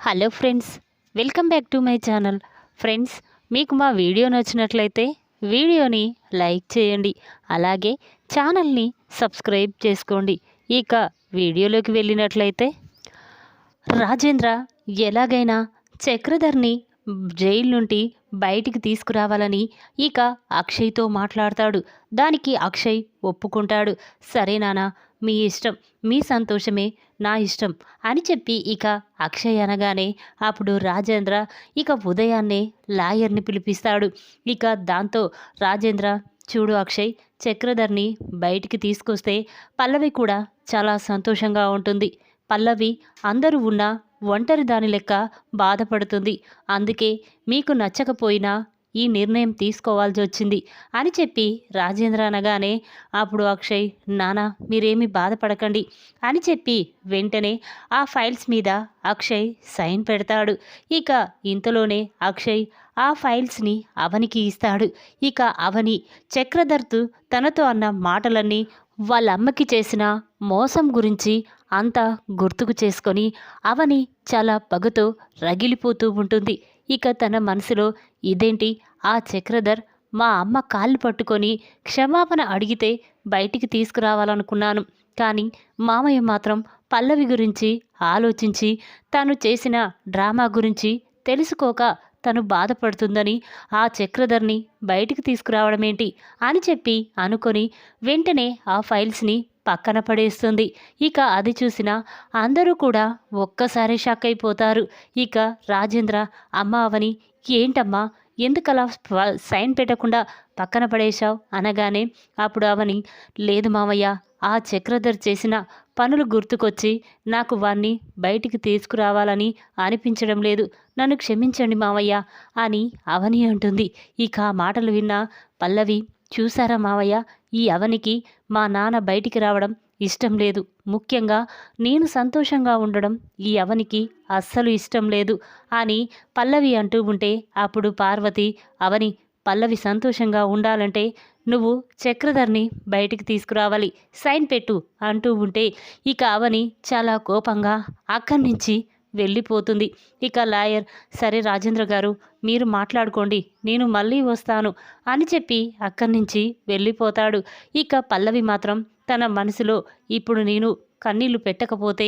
Hello friends welcome back to my channel. Friends మీకు మా video నచ్చినట్లయితే వీడియోని లైక్ చేయండి అలాగే ఛానల్ని సబ్స్క్రైబ్ చేసుకోండి. ఇక వీడియోలోకి వెళ్ళినట్లయితే రాజేంద్ర ఎలాగైనా చక్రధర్ని జైలు నుండి బయటికి తీసుకురావాలని ఇక అక్షయ్తో మాట్లాడతాడు. దానికి అక్షయ్ ఒప్పుకుంటాడు. సరే నానా మీ ఇష్టం మీ సంతోషమే నా ఇష్టం అని చెప్పి ఇక అక్షయ్ అనగానే అప్పుడు రాజేంద్ర ఇక ఉదయాన్నే లాయర్ని పిలిపిస్తాడు. ఇక దాంతో రాజేంద్ర చూడు అక్షయ్ చక్రధర్ని బయటికి తీసుకొస్తే పల్లవి కూడా చాలా సంతోషంగా ఉంటుంది. పల్లవి అందరూ ఉన్న ఒంటరి దాని లెక్క బాధపడుతుంది. అందుకే మీకు నచ్చకపోయినా ఈ నిర్ణయం తీసుకోవాల్సి వచ్చింది అని చెప్పి రాజేంద్ర అనగానే అప్పుడు అక్షయ్ నానా మీరేమీ బాధపడకండి అని చెప్పి వెంటనే ఆ ఫైల్స్ మీద అక్షయ్ సైన్ పెడతాడు. ఇక ఇంతలోనే అక్షయ్ ఆ ఫైల్స్ని అవనికి ఇస్తాడు. ఇక అవని చక్రధర్తు తనతో అన్న మాటలన్నీ వాళ్ళ అమ్మకి చేసిన మోసం గురించి అంతా గుర్తుకు చేసుకొని అవని చాలా పగతో రగిలిపోతూ ఉంటుంది. ఇక తన మనసులో ఇదేంటి? ఆ చక్రధర్ మా అమ్మ కాళ్ళు పట్టుకొని క్షమాపణ అడిగితే బయటికి తీసుకురావాలనుకున్నాను. కానీ మామయ్య మాత్రం పల్లవి గురించి ఆలోచించి తాను చేసిన డ్రామా గురించి తెలుసుకోక తను బాధపడుతుందని ఆ చక్రధర్ని బయటికి తీసుకురావడమేంటి అని చెప్పి అనుకొని వెంటనే ఆ ఫైల్స్ని పక్కన పడేస్తుంది. ఇక అది చూసిన అందరూ కూడా ఒక్కసారి షాక్ అయిపోతారు. ఇక రాజేంద్ర అమ్మ అవని ఏంటమ్మా ఎందుకలా సైన్ పెట్టకుండా పక్కన పడేశావు? అనగానే అప్పుడు అవని లేదు మామయ్య ఆ చక్రధర్ చేసిన పనులు గుర్తుకొచ్చి నాకు వాణ్ణి బయటికి తీసుకురావాలని అనిపించడం లేదు. నన్ను క్షమించండి మావయ్య అని అవని అంటుంది. ఇక ఆ మాటలు విన్న పల్లవి చూసారా మావయ్య ఈ అవనికి మా నాన్న బయటికి రావడం ఇష్టం లేదు. ముఖ్యంగా నేను సంతోషంగా ఉండడం ఈ అవనికి అస్సలు ఇష్టం లేదు అని పల్లవి అంటూ ఉంటే అప్పుడు పార్వతి అవని పల్లవి సంతోషంగా ఉండాలంటే నువ్వు చక్రధర్ని బయటికి తీసుకురావాలి సైన్ పెట్టు అంటూ ఉంటే ఇక అవని చాలా కోపంగా అక్కడి నుంచి వెళ్ళిపోతుంది. ఇక లాయర్ సరే రాజేంద్ర గారు మీరు మాట్లాడుకోండి నేను మళ్ళీ వస్తాను అని చెప్పి అక్కడి నుంచి వెళ్ళిపోతాడు. ఇక పల్లవి మాత్రం తన మనసులో ఇప్పుడు నేను కన్నీళ్ళు పెట్టకపోతే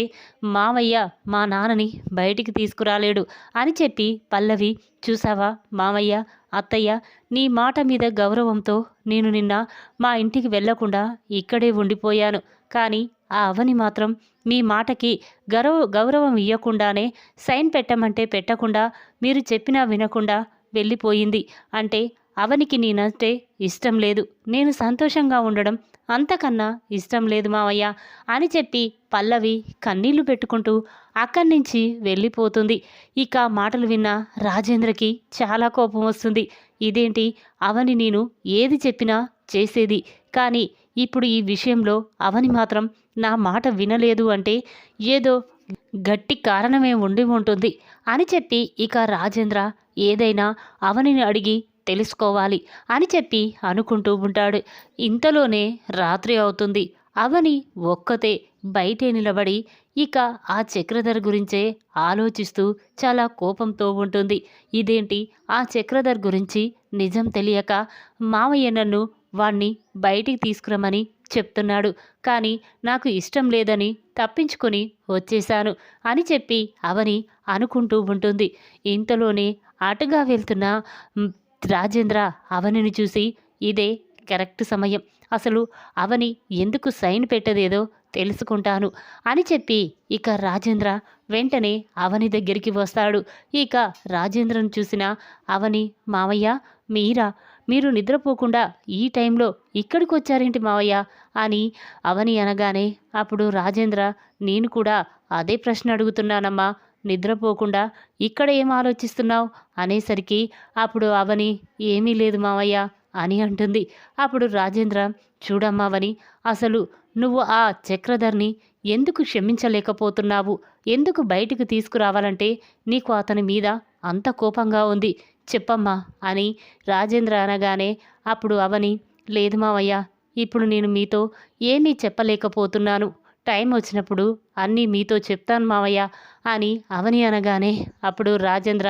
మావయ్య మా నాన్నని బయటికి తీసుకురాలేడు అని చెప్పి పల్లవి చూసావా మావయ్య అత్తయ్య నీ మాట మీద గౌరవంతో నేను నిన్న మా ఇంటికి వెళ్ళకుండా ఇక్కడే ఉండిపోయాను. కానీ ఆ అవని మాత్రం మీ మాటకి గౌరవ గౌరవం ఇవ్వకుండానే సైన్ పెట్టమంటే పెట్టకుండా మీరు చెప్పినా వినకుండా వెళ్ళిపోయింది. అంటే అవనికి నేనంటే ఇష్టం లేదు. నేను సంతోషంగా ఉండడం అంతకన్నా ఇష్టం లేదు మావయ్య అని చెప్పి పల్లవి కన్నీళ్ళు పెట్టుకుంటూ అక్కడి నుంచి వెళ్ళిపోతుంది. ఇక మాటలు విన్న రాజేంద్రకి చాలా కోపం వస్తుంది. ఇదేంటి? అవని నేను ఏది చెప్పినా చేసేది. కానీ ఇప్పుడు ఈ విషయంలో అవని మాత్రం నా మాట వినలేదు అంటే ఏదో గట్టి కారణమే ఉండి ఉంటుంది అని చెప్పి ఇక రాజేంద్ర ఏదైనా అవనిని అడిగి తెలుసుకోవాలి అని చెప్పి అనుకుంటూ ఉంటాడు. ఇంతలోనే రాత్రి అవుతుంది. అవని ఒక్కతే బయటే నిలబడి ఇక ఆ చక్రధర్ గురించే ఆలోచిస్తూ చాలా కోపంతో ఉంటుంది. ఇదేంటి? ఆ చక్రధర్ గురించి నిజం తెలియక మామయ్య నన్ను వాణ్ణి బయటికి తీసుకురమని చెప్తున్నాడు. కానీ నాకు ఇష్టం లేదని తప్పించుకొని వచ్చేశాను అని చెప్పి అవని అనుకుంటూ ఉంటుంది. ఇంతలోనే అటుగా వెళ్తున్న రాజేంద్ర అవనిని చూసి ఇదే కరెక్ట్ సమయం. అసలు అవని ఎందుకు సైన్ పెట్టదేదో తెలుసుకుంటాను అని చెప్పి ఇక రాజేంద్ర వెంటనే అవని దగ్గరికి వస్తాడు. ఇక రాజేంద్రను చూసిన అవని మావయ్య మీరా మీరు నిద్రపోకుండా ఈ టైంలో ఇక్కడికి వచ్చారేంటి మావయ్య? అని అవని అనగానే అప్పుడు రాజేంద్ర నేను కూడా అదే ప్రశ్న అడుగుతున్నానమ్మా నిద్రపోకుండా ఇక్కడ ఏం ఆలోచిస్తున్నావు? అనేసరికి అప్పుడు అవని ఏమీ లేదు మావయ్య అని అంటుంది. అప్పుడు రాజేంద్ర చూడమ్మావని అసలు నువ్వు ఆ చక్రధర్ని ఎందుకు క్షమించలేకపోతున్నావు? ఎందుకు బయటికి తీసుకురావాలంటే నీకు అతని మీద అంత కోపంగా ఉంది. చెప్పమ్మా అని రాజేంద్ర అనగానే అప్పుడు అవని లేదు మావయ్య ఇప్పుడు నేను మీతో ఏమీ చెప్పలేకపోతున్నాను. టైం వచ్చినప్పుడు అన్నీ మీతో చెప్తాను మావయ్య అని అవని అనగానే అప్పుడు రాజేంద్ర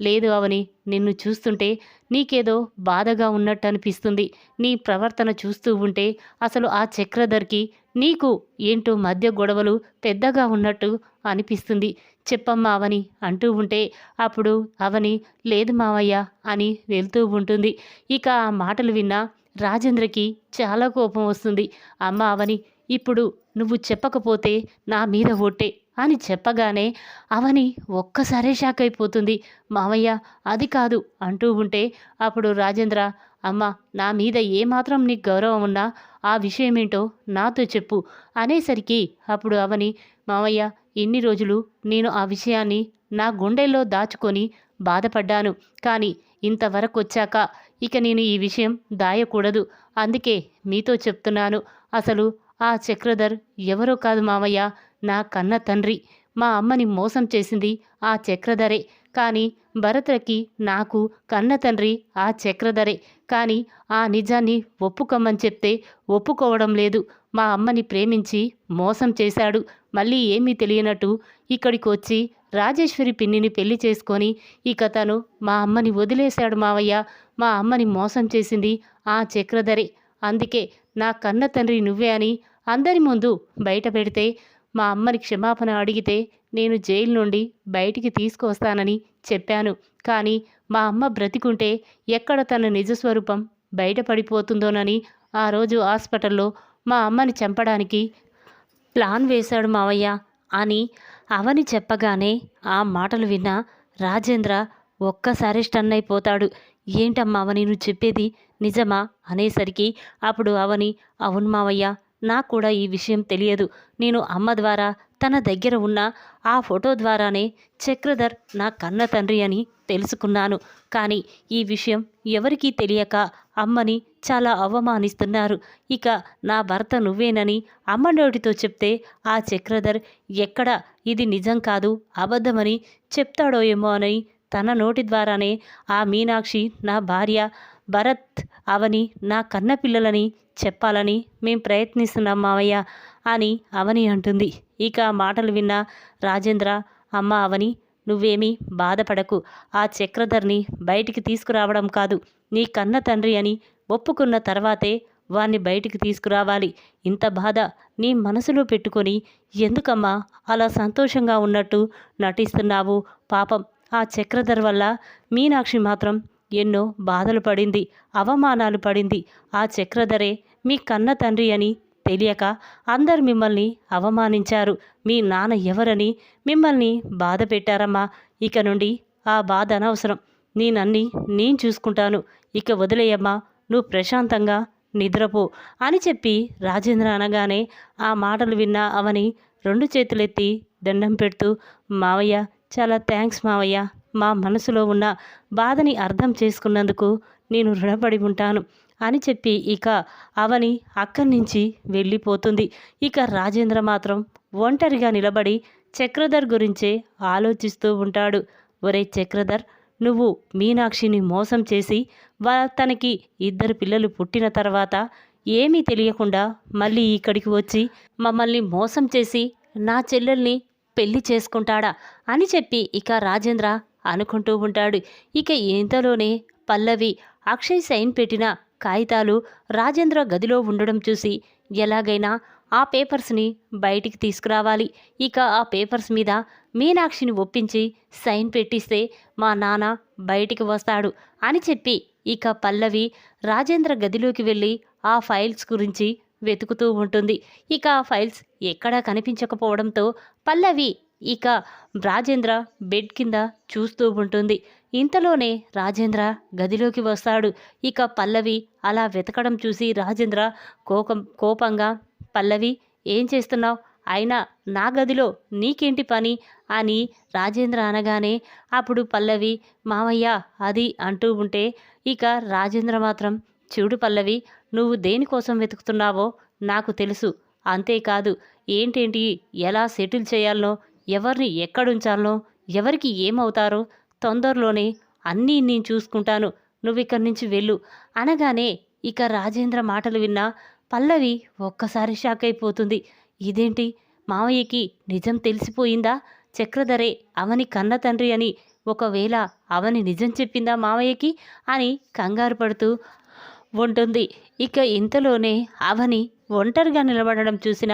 లేదు అవని నిన్ను చూస్తుంటే నీకేదో బాధగా ఉన్నట్టు అనిపిస్తుంది నీ ప్రవర్తన చూస్తూ ఉంటే అసలు ఆ చక్రధర్కి నీకు ఏంటో మధ్య గొడవలు పెద్దగా ఉన్నట్టు అనిపిస్తుంది. చెప్పమ్మా అవని అంటూ ఉంటే అప్పుడు అవని లేదు మావయ్య అని వెళ్తూ ఉంటుంది. ఇక ఆ మాటలు విన్న రాజేంద్రకి చాలా కోపం వస్తుంది. అమ్మ అవని ఇప్పుడు నువ్వు చెప్పకపోతే నా మీద ఒట్టే. అని చెప్పగానే అవని ఒక్కసారే షాక్ అయిపోతుంది. మావయ్య అది కాదు అంటూ ఉంటే అప్పుడు రాజేంద్ర అమ్మ నా మీద ఏమాత్రం నీకు గౌరవం ఉన్నా ఆ విషయం ఏంటో నాతో చెప్పు అనేసరికి అప్పుడు అవని మావయ్య ఇన్ని రోజులు నేను ఆ విషయాన్ని నా గుండెల్లో దాచుకొని బాధపడ్డాను. కానీ ఇంతవరకు వచ్చాక ఇక నేను ఈ విషయం దాయకూడదు. అందుకే మీతో చెప్తున్నాను. అసలు ఆ చక్రధర్ ఎవరో కాదు మావయ్య. నా కన్న తండ్రి. మా అమ్మని మోసం చేసింది ఆ చక్రధరే. కానీ భరత్రకి నాకు కన్న తండ్రి ఆ చక్రధరే. కానీ ఆ నిజాన్ని ఒప్పుకోమని చెప్తే ఒప్పుకోవడం లేదు. మా అమ్మని ప్రేమించి మోసం చేశాడు. మళ్ళీ ఏమీ తెలియనట్టు ఇక్కడికి వచ్చి రాజేశ్వరి పిన్నిని పెళ్ళి చేసుకొని ఇక తను మా అమ్మని వదిలేశాడు మావయ్య. మా అమ్మని మోసం చేసింది ఆ చక్రధరే. అందుకే నా కన్న తండ్రి నువ్వే అని అందరి ముందు బయట పెడితే మా అమ్మని క్షమాపణ అడిగితే నేను జైలు నుండి బయటికి తీసుకొస్తానని చెప్పాను. కానీ మా అమ్మ బ్రతికుంటే ఎక్కడ తన నిజస్వరూపం బయటపడిపోతుందోనని ఆ రోజు హాస్పిటల్లో మా అమ్మని చంపడానికి ప్లాన్ వేశాడు మావయ్య అని అవని చెప్పగానే ఆ మాటలు విన్న రాజేంద్ర ఒక్కసారి స్టన్ అయిపోతాడు. ఏంటమ్మా అవని? నువ్వు చెప్పేది నిజమా? అనేసరికి అప్పుడు అవని అవును మావయ్య నాకు కూడా ఈ విషయం తెలియదు. నేను అమ్మ ద్వారా తన దగ్గర ఉన్న ఆ ఫోటో ద్వారానే చక్రధర్ నా కన్న తండ్రి అని తెలుసుకున్నాను. కానీ ఈ విషయం ఎవరికీ తెలియక అమ్మని చాలా అవమానిస్తున్నారు. ఇక నా భర్త నువ్వేనని అమ్మ నోటితో చెప్తే ఆ చక్రధర్ ఎక్కడ ఇది నిజం కాదు అబద్ధమని చెప్తాడో ఏమో అని తన నోటి ద్వారానే ఆ మీనాక్షి నా భార్య భరత్ అవని నా కన్న పిల్లలని చెప్పాలని మేం ప్రయత్నిస్తున్నాం మావయ్య అని అవని అంటుంది. ఇక మాటలు విన్న రాజేంద్ర అమ్మ అవని నువ్వేమీ బాధపడకు. ఆ చక్రధర్ని బయటికి తీసుకురావడం కాదు నీ కన్న తండ్రి అని ఒప్పుకున్న తర్వాతే వాణ్ణి బయటికి తీసుకురావాలి. ఇంత బాధ నీ మనసులో పెట్టుకొని ఎందుకమ్మా అలా సంతోషంగా ఉన్నట్టు నటిస్తున్నావు? పాపం ఆ చక్రధర్ వల్ల మీనాక్షి మాత్రం ఎన్నో బాధలు పడింది అవమానాలు పడింది. ఆ చక్రధరే మీ కన్న తండ్రి అని తెలియక అందరు మిమ్మల్ని అవమానించారు. మీ నాన్న ఎవరని మిమ్మల్ని బాధ పెట్టారమ్మా. ఇక నుండి ఆ బాధ అనవసరం. నేనన్నీ నేను చూసుకుంటాను. ఇక వదిలేయమ్మా. నువ్వు ప్రశాంతంగా నిద్రపో అని చెప్పి రాజేంద్ర అనగానే ఆ మాటలు విన్న అవని రెండు చేతులెత్తి దండం పెడుతూ మావయ్య చాలా థ్యాంక్స్ మావయ్య. మా మనసులో ఉన్న బాధని అర్థం చేసుకున్నందుకు నేను రుణపడి ఉంటాను అని చెప్పి ఇక అవని అక్కడి నుంచి వెళ్ళిపోతుంది. ఇక రాజేంద్ర మాత్రం ఒంటరిగా నిలబడి చక్రధర్ గురించే ఆలోచిస్తూ ఉంటాడు. ఒరే చక్రధర్ నువ్వు మీనాక్షిని మోసం చేసి తనకి ఇద్దరు పిల్లలు పుట్టిన తర్వాత ఏమీ తెలియకుండా మళ్ళీ ఇక్కడికి వచ్చి మమ్మల్ని మోసం చేసి నా చెల్లెల్ని పెళ్ళి చేసుకుంటాడా అని చెప్పి ఇక రాజేంద్ర అనుకుంటూ ఉంటాడు. ఇక ఇంతలోనే పల్లవి అక్షయ్ సైన్ పెట్టిన కాగితాలు రాజేంద్ర గదిలో ఉండడం చూసి ఎలాగైనా ఆ పేపర్స్ని బయటికి తీసుకురావాలి. ఇక ఆ పేపర్స్ మీద మీనాక్షిని ఒప్పించి సైన్ పెట్టిస్తే మా నాన్న బయటికి వస్తాడు అని చెప్పి ఇక పల్లవి రాజేంద్ర గదిలోకి వెళ్ళి ఆ ఫైల్స్ గురించి వెతుకుతూ ఉంటుంది. ఇక ఆ ఫైల్స్ ఎక్కడా కనిపించకపోవడంతో పల్లవి ఇక రాజేంద్ర బెడ్ కింద చూస్తూ ఉంటుంది. ఇంతలోనే రాజేంద్ర గదిలోకి వస్తాడు. ఇక పల్లవి అలా వెతకడం చూసి రాజేంద్ర కోపం కోపంగా పల్లవి ఏం చేస్తున్నావు? అయినా నా గదిలో నీకేంటి పని? అని రాజేంద్ర అనగానే అప్పుడు పల్లవి మామయ్య అది అంటూ ఉంటే ఇక రాజేంద్ర మాత్రం చూడు పల్లవి నువ్వు దేనికోసం వెతుకుతున్నావో నాకు తెలుసు. అంతేకాదు ఏంటేంటి ఎలా సెటిల్ చేయాలనో ఎవరిని ఎక్కడుంచాలో ఎవరికి ఏమవుతారో తొందరలోనే అన్నీ నేను చూసుకుంటాను. నువ్వు ఇక్కడి నుంచి వెళ్ళు. అనగానే ఇక రాజేంద్ర మాటలు విన్నా పల్లవి ఒక్కసారి షాక్ అయిపోతుంది. ఇదేంటి? మావయ్యకి నిజం తెలిసిపోయిందా? చక్రధరే అవని కన్న తండ్రి అని ఒకవేళ అవని నిజం చెప్పిందా మావయ్యకి? అని కంగారు పడుతూ ఉంటుంది. ఇక ఇంతలోనే అవని ఒంటరిగా నిలబడడం చూసిన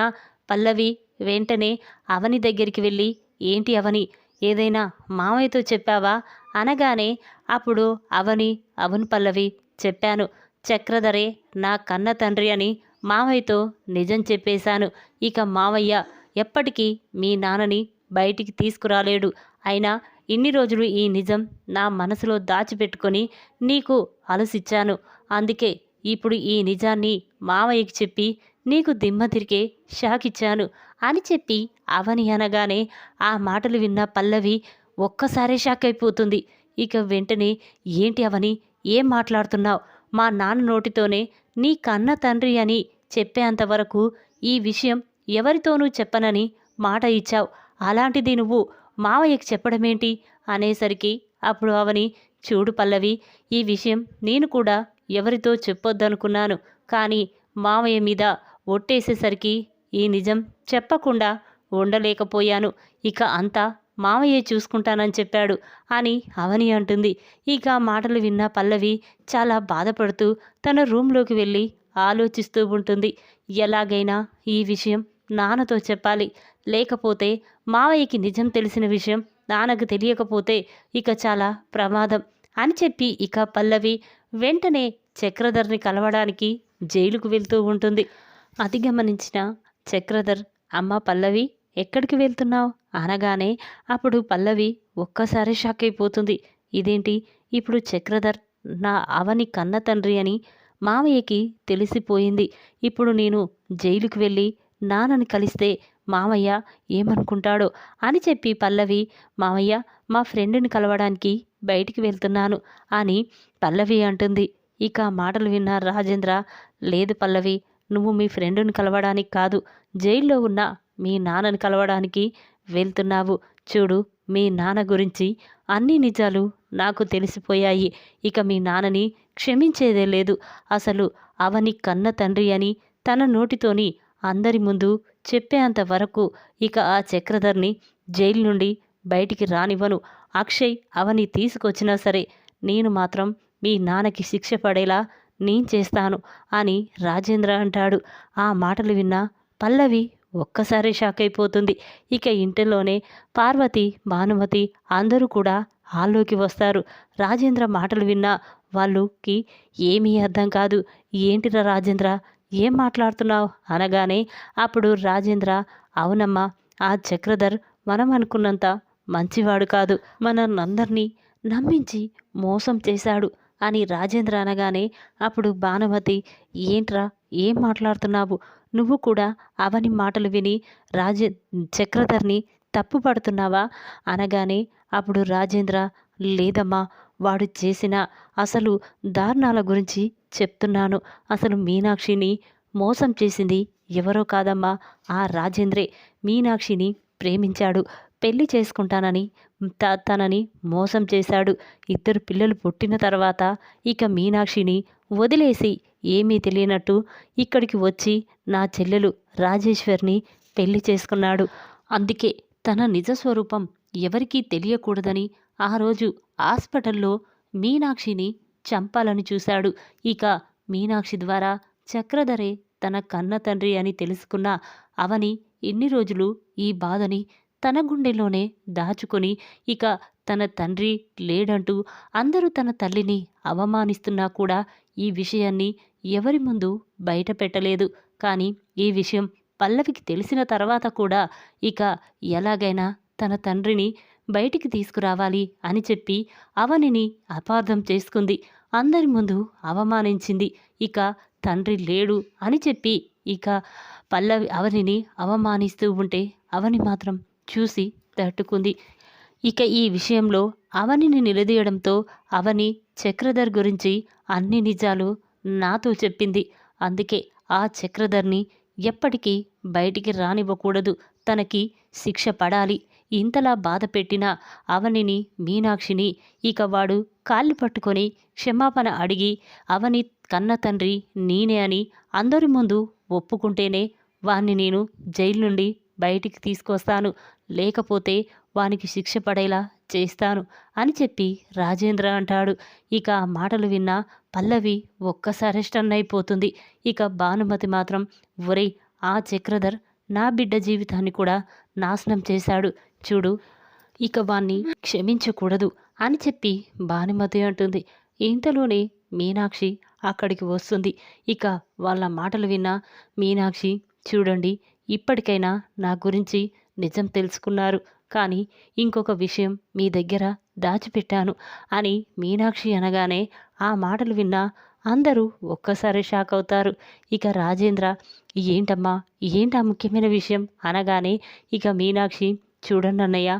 పల్లవి వెంటనే అవని దగ్గరికి వెళ్ళి ఏంటి అవని? ఏదైనా మామయ్యతో చెప్పావా? అనగానే అప్పుడు అవని అవును పల్లవి చెప్పాను. చక్రధరే నా కన్న తండ్రి అని మామయ్యతో నిజం చెప్పేశాను. ఇక మావయ్య ఎప్పటికీ మీ నాన్నని బయటికి తీసుకురాలేడు. అయినా ఇన్ని రోజులు ఈ నిజం నా మనసులో దాచిపెట్టుకొని నీకు అలసిచ్చాను. అందుకే ఇప్పుడు ఈ నిజాన్ని మామయ్యకి చెప్పి నీకు దిమ్మ తిరిగే షాక్ ఇచ్చాను అని చెప్పి అవని అనగానే ఆ మాటలు విన్న పల్లవి ఒక్కసారే షాక్ అయిపోతుంది. ఇక వెంటనే ఏంటి అవని ఏం మాట్లాడుతున్నావు? మా నాన్న నోటితోనే నీ కన్న తండ్రి అని చెప్పేంతవరకు ఈ విషయం ఎవరితోనూ చెప్పనని మాట ఇచ్చావు. అలాంటిది నువ్వు మావయ్యకి చెప్పడమేంటి? అనేసరికి అప్పుడు అవని చూడు పల్లవి ఈ విషయం నేను కూడా ఎవరితో చెప్పొద్దనుకున్నాను. కానీ మావయ్య మీద ఒట్టేసేసరికి ఈ నిజం చెప్పకుండా ఉండలేకపోయాను. ఇక అంతా మావయ్య చూసుకుంటానని చెప్పాడు అని అవని అంటుంది. ఇక మాటలు విన్న పల్లవి చాలా బాధపడుతూ తన రూమ్లోకి వెళ్ళి ఆలోచిస్తూ ఉంటుంది. ఎలాగైనా ఈ విషయం నాన్నతో చెప్పాలి. లేకపోతే మావయ్యకి నిజం తెలిసిన విషయం నాన్నకు తెలియకపోతే ఇక చాలా ప్రమాదం అని చెప్పి ఇక పల్లవి వెంటనే చక్రధర్ని కలవడానికి జైలుకు వెళ్తూ ఉంటుంది. అది గమనించిన చక్రధర్ అమ్మ పల్లవి ఎక్కడికి వెళ్తున్నావు? అనగానే అప్పుడు పల్లవి ఒక్కసారి షాక్ అయిపోతుంది. ఇదేంటి? ఇప్పుడు చక్రధర్ నా అవని కన్న తండ్రి అని మామయ్యకి తెలిసిపోయింది. ఇప్పుడు నేను జైలుకు వెళ్ళి నాన్నని కలిస్తే మామయ్య ఏమనుకుంటాడో అని చెప్పి పల్లవి మామయ్య మా ఫ్రెండ్ని కలవడానికి బయటికి వెళ్తున్నాను అని పల్లవి అంటుంది. ఇక మాటలు విన్న రాజేంద్ర లేదు పల్లవి నువ్వు మీ ఫ్రెండును కలవడానికి కాదు జైల్లో ఉన్న మీ నాన్నని కలవడానికి వెళ్తున్నావు. చూడు మీ నాన్న గురించి అన్ని నిజాలు నాకు తెలిసిపోయాయి. ఇక మీ నాన్నని క్షమించేదే లేదు. అసలు అవని కన్న తండ్రి అని తన నోటితోని అందరి ముందు చెప్పేంత వరకు ఇక ఆ చక్రధర్ని జైలు నుండి బయటికి రానివ్వను. అక్షయ్ అవని తీసుకొచ్చినా సరే నేను మాత్రం మీ నాన్నకి శిక్ష పడేలా నేను చేస్తాను అని రాజేంద్ర అంటాడు. ఆ మాటలు విన్న పల్లవి ఒక్కసారి షాక్ అయిపోతుంది. ఇక ఇంటిలోనే పార్వతి భానుమతి అందరూ కూడా హాల్లోకి వస్తారు. రాజేంద్ర మాటలు విన్నా వాళ్ళకి ఏమీ అర్థం కాదు. ఏంటిరా రాజేంద్ర ఏం మాట్లాడుతున్నావు? అనగానే అప్పుడు రాజేంద్ర అవునమ్మా ఆ చక్రధర్ మనం అనుకున్నంత మంచివాడు కాదు. మనందరినీ నమ్మించి మోసం చేశాడు. అని రాజేంద్ర అనగానే అప్పుడు భానుమతి ఏంట్రా ఏం మాట్లాడుతున్నావు? నువ్వు కూడా అవని మాటలు విని రాజే చక్రధర్ని తప్పు పడుతున్నావా? అనగానే అప్పుడు రాజేంద్ర లేదమ్మా వాడు చేసిన అసలు దారుణాల గురించి చెప్తున్నాను. అసలు మీనాక్షిని మోసం చేసింది ఎవరో కాదమ్మా. ఆ రాజేంద్రే మీనాక్షిని ప్రేమించాడు. పెళ్ళి చేసుకుంటానని త తనని మోసం చేశాడు. ఇద్దరు పిల్లలు పుట్టిన తర్వాత ఇక మీనాక్షిని వదిలేసి ఏమీ తెలియనట్టు ఇక్కడికి వచ్చి నా చెల్లెలు రాజేశ్వర్ని పెళ్ళి చేసుకున్నాడు. అందుకే తన నిజ స్వరూపం ఎవరికీ తెలియకూడదని ఆ రోజు హాస్పిటల్లో మీనాక్షిని చంపాలని చూశాడు. ఇక మీనాక్షి ద్వారా చక్రధరే తన కన్న తండ్రి అని తెలుసుకున్న అవని ఎన్ని రోజులు ఈ బాధని తన గుండెలోనే దాచుకొని ఇక తన తండ్రి లేడంటూ అందరూ తన తల్లిని అవమానిస్తున్నా కూడా ఈ విషయాన్ని ఎవరి ముందు బయట పెట్టలేదు కానీ ఈ విషయం పల్లవికి తెలిసిన తర్వాత కూడా ఇక ఎలాగైనా తన తండ్రిని బయటికి తీసుకురావాలి అని చెప్పి అవనిని అపార్థం చేసుకుంది. అందరి ముందు అవమానించింది. ఇక తండ్రి లేడు అని చెప్పి ఇక పల్లవి అవనిని అవమానిస్తూ ఉంటే అవని మాత్రం చూసి తట్టుకుంది. ఇక ఈ విషయంలో అవనిని నిలదీయడంతో అవని చక్రధర్ గురించి అన్ని నిజాలు నాతో చెప్పింది. అందుకే ఆ చక్రధర్ని ఎప్పటికీ బయటికి రానివ్వకూడదు. తనకి శిక్ష పడాలి. ఇంతలా బాధ పెట్టిన అవనిని మీనాక్షిని ఇక వాడు కాళ్ళు పట్టుకొని క్షమాపణ అడిగి అవని కన్న తండ్రి నేనే అని అందరి ముందు ఒప్పుకుంటేనే వాణ్ణి నేను జైలు నుండి బయటికి తీసుకొస్తాను. లేకపోతే వానికి శిక్ష పడేలా చేస్తాను అని చెప్పి రాజేంద్ర అంటాడు. ఇక ఆ మాటలు విన్న పల్లవి ఒక్కసారి స్టన్ అయిపోతుంది. ఇక భానుమతి మాత్రం ఒరే ఆ చక్రధర్ నా బిడ్డ జీవితాన్ని కూడా నాశనం చేశాడు. చూడు ఇక వాణ్ణి క్షమించకూడదు అని చెప్పి భానుమతి అంటుంది. ఇంతలోనే మీనాక్షి అక్కడికి వస్తుంది. ఇక వాళ్ళ మాటలు విన్న మీనాక్షి చూడండి ఇప్పటికైనా నా గురించి నిజం తెలుసుకున్నారు. కానీ ఇంకొక విషయం మీ దగ్గర దాచిపెట్టాను అని మీనాక్షి అనగానే ఆ మాటలు విన్నా అందరూ ఒక్కసారి షాక్ అవుతారు. ఇక రాజేంద్ర ఏంటమ్మా ఏంటా ముఖ్యమైన విషయం? అనగానే ఇక మీనాక్షి చూడండి అన్నయ్య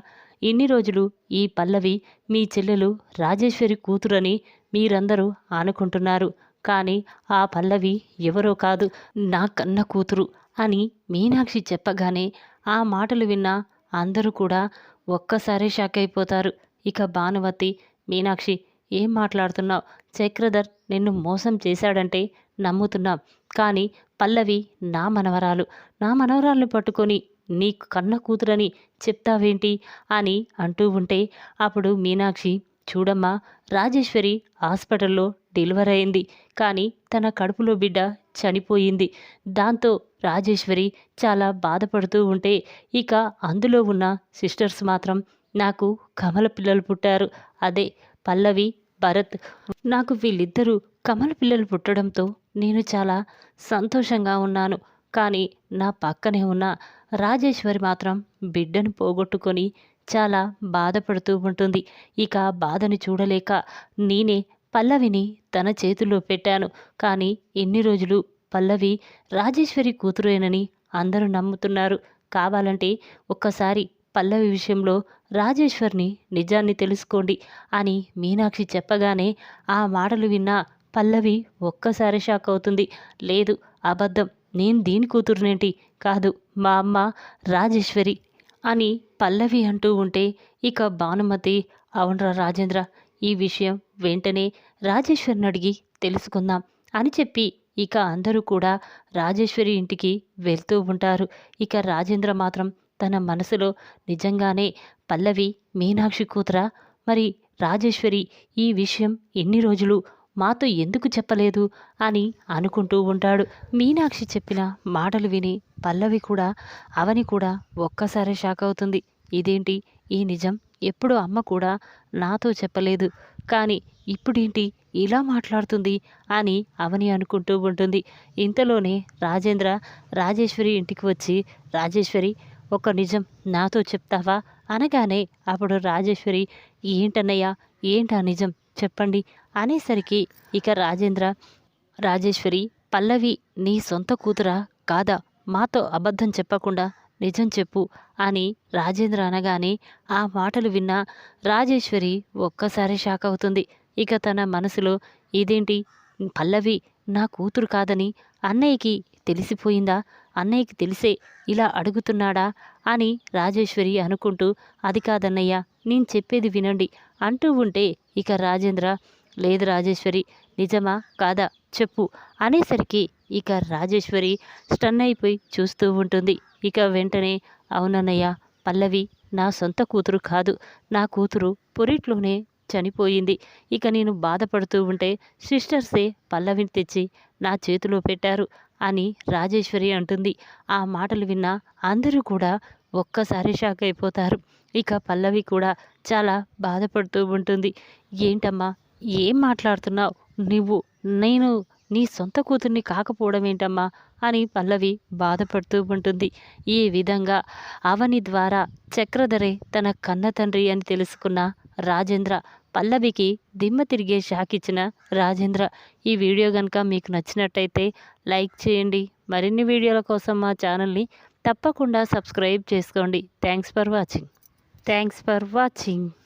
ఇన్ని రోజులు ఈ పల్లవి మీ చెల్లెలు రాజేశ్వరి కూతురని మీరందరూ అనుకుంటున్నారు. కానీ ఆ పల్లవి ఎవరో కాదు నా కన్న కూతురు అని మీనాక్షి చెప్పగానే ఆ మాటలు విన్న అందరూ కూడా ఒక్కసారి షాక్ అయిపోతారు. ఇక భానువతి మీనాక్షి ఏం మాట్లాడుతున్నావు? చక్రధర్ నిన్ను మోసం చేశాడంటే నమ్ముతున్నాం. కానీ పల్లవి నా మనవరాలు. నా మనవరాలను పట్టుకొని నీకు కన్న కూతురని చెప్తావేంటి? అని అంటూ ఉంటే అప్పుడు మీనాక్షి చూడమ్మా రాజేశ్వరి హాస్పిటల్లో డెలివరీ అయింది. కానీ తన కడుపులో బిడ్డ చనిపోయింది. దాంతో రాజేశ్వరి చాలా బాధపడుతూ ఉంటే ఇక అందులో ఉన్న సిస్టర్స్ మాత్రం నాకు కమల పిల్లలు పుట్టారు. అదే పల్లవి భరత్ నాకు వీళ్ళిద్దరూ కమల పిల్లలు పుట్టడంతో నేను చాలా సంతోషంగా ఉన్నాను. కానీ నా పక్కనే ఉన్న రాజేశ్వరి మాత్రం బిడ్డను పోగొట్టుకొని చాలా బాధపడుతూ ఉంటుంది. ఇక బాధను చూడలేక నేనే పల్లవిని తన చేతుల్లో పెట్టాను. కానీ ఎన్ని రోజులు పల్లవి రాజేశ్వరి కూతురేనని అందరూ నమ్ముతున్నారు. కావాలంటే ఒక్కసారి పల్లవి విషయంలో రాజేశ్వర్ని నిజాన్ని తెలుసుకోండి అని మీనాక్షి చెప్పగానే ఆ మాటలు విన్న పల్లవి ఒక్కసారి షాక్ అవుతుంది. లేదు అబద్ధం. నేను దీని కూతురునేంటి? కాదు మా అమ్మ రాజేశ్వరి అని పల్లవి అంటూ ఉంటే ఇక భానుమతి అవునరా రాజేంద్ర ఈ విషయం వెంటనే రాజేశ్వరిని అడిగి తెలుసుకుందాం అని చెప్పి ఇక అందరూ కూడా రాజేశ్వరి ఇంటికి వెళ్తూ ఉంటారు. ఇక రాజేంద్ర మాత్రం తన మనసులో నిజంగానే పల్లవి మీనాక్షి కూతురా? మరి రాజేశ్వరి ఈ విషయం ఎన్ని రోజులు మాతో ఎందుకు చెప్పలేదు? అని అనుకుంటూ ఉంటాడు. మీనాక్షి చెప్పిన మాటలు విని పల్లవి కూడా అవని కూడా ఒక్కసారి షాక్ అవుతుంది. ఇదేంటి? ఈ నిజం? ఎప్పుడు అమ్మ కూడా నాతో చెప్పలేదు. కానీ ఇప్పుడేంటి? ఇలా మాట్లాడుతుంది అని అవని అనుకుంటూ ఉంటుంది. ఇంతలోనే రాజేంద్ర రాజేశ్వరి ఇంటికి వచ్చి రాజేశ్వరి ఒక నిజం నాతో చెప్తావా? అనగానే అప్పుడు రాజేశ్వరి ఏంటన్నయ్యా? ఏంటా నిజం? చెప్పండి. అనేసరికి ఇక రాజేంద్ర రాజేశ్వరి పల్లవి నీ సొంత కూతురా కాదా? మాతో అబద్ధం చెప్పకుండా నిజం చెప్పు అని రాజేంద్ర అనగానే ఆ మాటలు విన్న రాజేశ్వరి ఒక్కసారి షాక్ అవుతుంది. ఇక తన మనసులో ఇదేంటి? పల్లవి నా కూతురు కాదని అన్నయ్యకి తెలిసిపోయిందా? అన్నయ్యకి తెలిసే ఇలా అడుగుతున్నాడా? అని రాజేశ్వరి అనుకుంటూ అది కాదన్నయ్య నేను చెప్పేది వినండి అంటూ ఉంటే ఇక రాజేంద్ర లేదు రాజేశ్వరి నిజమా? కాదా? చెప్పు అనేసరికి ఇక రాజేశ్వరి స్టన్ అయిపోయి చూస్తూ ఉంటుంది. ఇక వెంటనే అవునన్నయ్య పల్లవి నా సొంత కూతురు కాదు. నా కూతురు పొరిట్లోనే చనిపోయింది. ఇక నేను బాధపడుతూ ఉంటే సిస్టర్సే పల్లవిని తెచ్చి నా చేతిలో పెట్టారు అని రాజేశ్వరి అంటుంది. ఆ మాటలు విన్న అందరూ కూడా ఒక్కసారి షాక్ అయిపోతారు. ఇక పల్లవి కూడా చాలా బాధపడుతూ ఉంటుంది. ఏంటమ్మా ఏం మాట్లాడుతున్నావు? నువ్వు నేను నీ సొంత కూతుర్ని కాకపోవడం ఏంటమ్మా? అని పల్లవి బాధపడుతూ ఉంటుంది. ఈ విధంగా అవని ద్వారా చక్రధరే తన కన్న తండ్రి అని తెలుసుకున్న రాజేంద్ర. పల్లవికి దిమ్మ తిరిగే షాక్ ఇచ్చిన రాజేంద్ర. ఈ వీడియో కనుక మీకు నచ్చినట్టయితే లైక్ చేయండి. మరిన్ని వీడియోల కోసం మా ఛానల్ని తప్పకుండా సబ్స్క్రైబ్ చేసుకోండి. Thanks for watching. Thanks for watching.